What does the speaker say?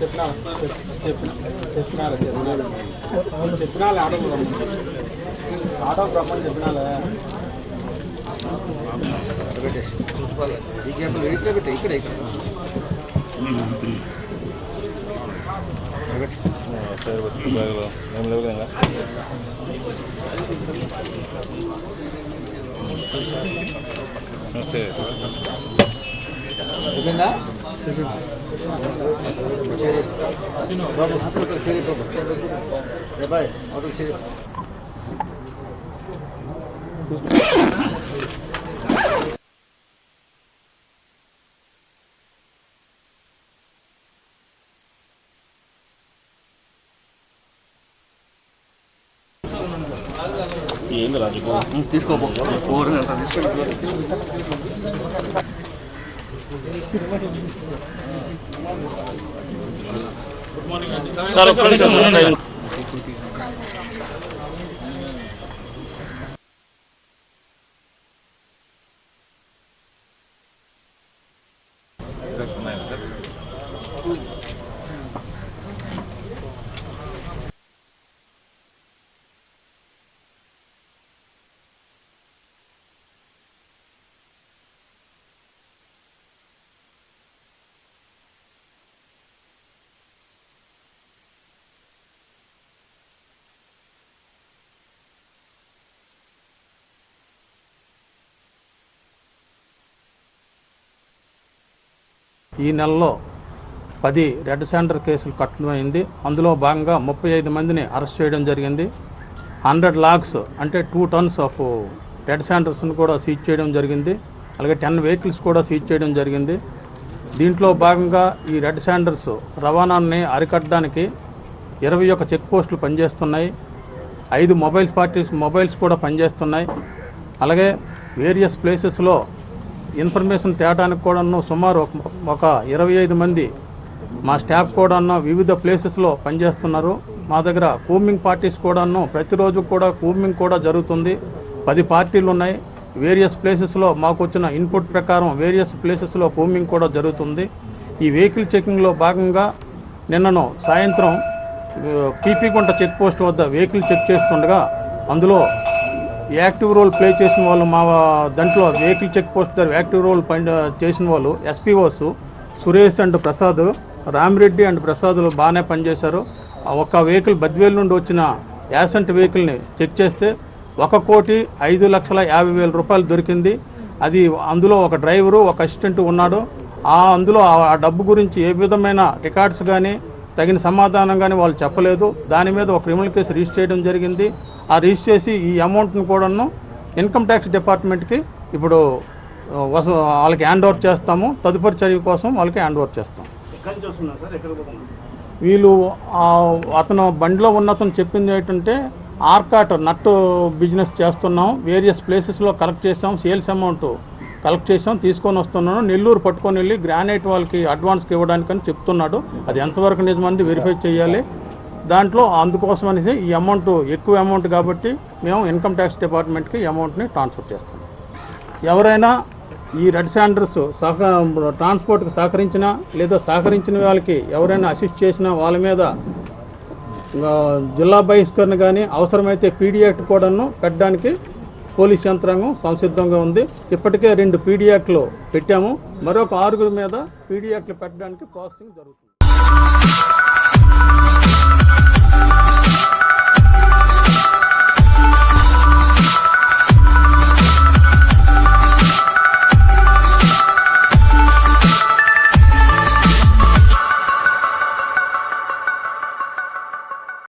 చెప్పినా చెప్పిన చెప్పినాలే చెప్పినాలే ఆటోకి రమ్మని ఆటోకి రమ్మని చెప్పినాలే పెట్టేసి ఈ గ్యాప్లో ఇట్లా పెట్టే ఇక్కడ ఇక్కడ పెట్టు. సరే వచ్చి బ్యాగ్లో మేము లేవు కదా సరే అయిపోయిందా బాబు అక్కడ చేరి. బాబు ఏ బాయ్ అక్కడ చేరి ఏంది రాజు తీసుకోపో ఫోర్ సార్ ఒక్క నిమిషం ఉండండి. ఈ నెలలో పది రెడ్ సెంటర్ కేసులు కట్టడమైంది అందులో భాగంగా ముప్పై ఐదు మందిని అరెస్ట్ చేయడం జరిగింది. హండ్రెడ్ లాక్స్ అంటే టూ టన్స్ ఆఫ్ రెడ్ సెంటర్స్ని కూడా సీజ్ చేయడం జరిగింది. అలాగే టెన్ వెహికల్స్ కూడా సీజ్ చేయడం జరిగింది. దీంట్లో భాగంగా ఈ రెడ్ శాండర్స్ రవాణాన్ని అరికట్టడానికి ఇరవై ఒక్క చెక్ పోస్టులు పనిచేస్తున్నాయి. ఐదు మొబైల్స్ పార్టీస్ మొబైల్స్ కూడా పనిచేస్తున్నాయి. అలాగే వేరియస్ ప్లేసెస్లో ఇన్ఫర్మేషన్ తేడానికి కూడాను సుమారు ఒక- ఇరవై ఐదు మంది మా స్టాఫ్ కూడాను వివిధ ప్లేసెస్లో పనిచేస్తున్నారు. మా దగ్గర కూమింగ్ పార్టీస్ కూడాను ప్రతిరోజు కూడా కూమింగ్ కూడా జరుగుతుంది. పది పార్టీలు ఉన్నాయి. వేరియస్ ప్లేసెస్లో మాకు వచ్చిన ఇన్పుట్ ప్రకారం వేరియస్ ప్లేసెస్లో కూమింగ్ కూడా జరుగుతుంది. ఈ వెహికల్ చెకింగ్లో భాగంగా నిన్నను సాయంత్రం పీపీ కొంట చెక్ పోస్ట్ వద్ద వెహికల్ చెక్ చేస్తుండగా అందులో యాక్టివ్ రోల్ ప్లే చేసిన వాళ్ళు మా దాంట్లో వెహికల్ చెక్ పోస్ట్ దగ్గర యాక్టివ్ రోల్ పని చేసిన వాళ్ళు SPOs Suresh and Prasad Ramireddy and ప్రసాద్లు బాగానే పనిచేశారు. ఒక వెహికల్ బద్వేలు నుండి వచ్చిన యాసెంట్ వెహికల్ని చెక్ చేస్తే ఒక కోటి ఐదు లక్షల యాభై వేల రూపాయలు దొరికింది. అది అందులో ఒక డ్రైవరు ఒక అసిస్టెంట్ ఉన్నాడు. ఆ అందులో ఆ డబ్బు గురించి ఏ విధమైన రికార్డ్స్ కానీ తగిన సమాధానం కానీ వాళ్ళు చెప్పలేదు. దాని మీద ఒక క్రిమినల్ కేసు రిజిస్టర్ చేయడం జరిగింది. ఆ రిజిస్టర్ చేసి ఈ అమౌంట్ను కూడాను ఇన్కమ్ ట్యాక్స్ డిపార్ట్మెంట్కి ఇప్పుడు వాళ్ళకి హ్యాండ్ ఓవర్ చేస్తాము. తదుపరి చర్య కోసం వాళ్ళకి హ్యాండ్ ఓవర్ చేస్తాం వీళ్ళు అతను బండిలో ఉన్న అతను చెప్పింది ఏంటంటే ఆర్కాట్ నట్టు బిజినెస్ చేస్తున్నాం. వేరియస్ ప్లేసెస్లో కలెక్ట్ చేసాం సేల్స్ అమౌంట్ కలెక్ట్ చేసాం తీసుకొని వస్తున్నాను. నెల్లూరు పట్టుకొని వెళ్ళి గ్రానైట్ వాళ్ళకి అడ్వాన్స్కి ఇవ్వడానికని చెప్తున్నాడు. అది ఎంతవరకు నిజమంది వెరిఫై చేయాలి. దాంట్లో అందుకోసం అనేసి ఈ అమౌంట్ ఎక్కువ అమౌంట్ కాబట్టి మేము ఇన్కమ్ ట్యాక్స్ డిపార్ట్మెంట్కి అమౌంట్ని ట్రాన్స్ఫర్ చేస్తాం. ఎవరైనా ఈ రెడ్ శాండర్స్ సహ ట్రాన్స్పోర్ట్కి సహకరించినా లేదా సహకరించిన వాళ్ళకి ఎవరైనా అసిస్ట్ చేసినా వాళ్ళ మీద జిల్లా బహిష్కరణ కానీ అవసరమైతే పీడీ యాక్ట్ కూడాను పెట్టడానికి పోలీస్ యంత్రాంగం సంసిద్ధంగా ఉంది. ఇప్పటికే రెండు పీడీ యాక్ట్లు పెట్టాము. మరొక ఆరుగురి మీద పీడీ యాక్ట్లు పెట్టడానికి ప్రాసెసింగ్ జరుగుతుంది.